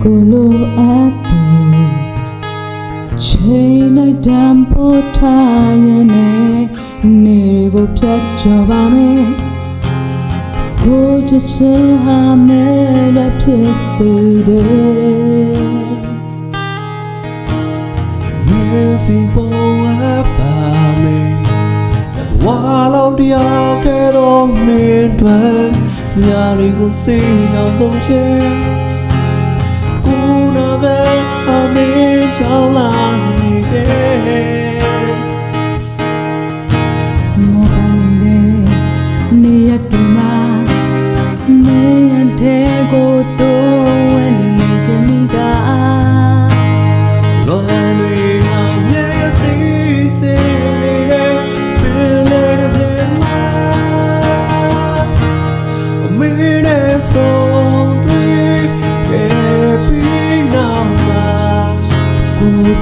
မင်းကိုလိုအပ်တယ်ချိန်လိုက်တံပိုးထားရင်နဲ့နေကိုဖြတ်ကျော်ပါမယ်ကိုချစ်ချင်ဟာမဲရဖြစ်သေးတယ်မင်းစီပေါ်အပ်ပါမယ်ဝါလုံးတယောက်ကဲတော့မင်းတို့ညာတွေကိုစိတ်အောင်သုံးချင် ချောင်းလာနေတယ်မောပန်းနေတဲ့နေရတူမှာ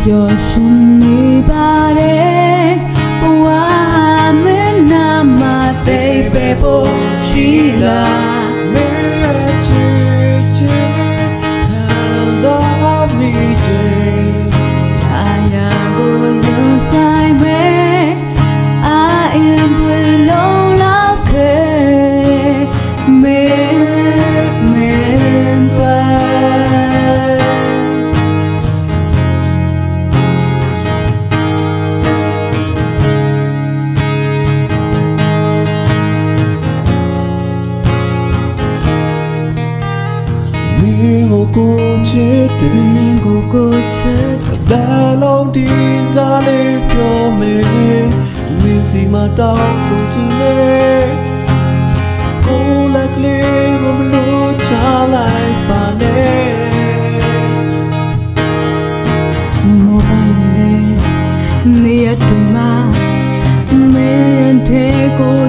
ကိုပျော်ရှင်နေပါတယ်ဘဝမင်း ချစ်တမယ်င်းကိုကိုချစ်ဒါလုံးဒီကားလေးပြောမယ်မင်းစီမတောင်းဆိုချင်တယ်ကိုယ်လက်ကလေးကိုမလို့ချလိုက်ပါနဲ့မောပန်းနေတဲ့နေရတူမှာမင်းတဲ့ကို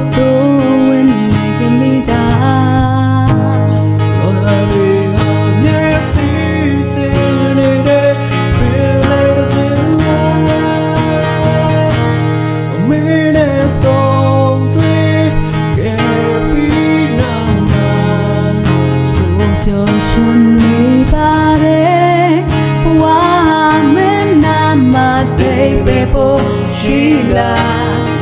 mochila.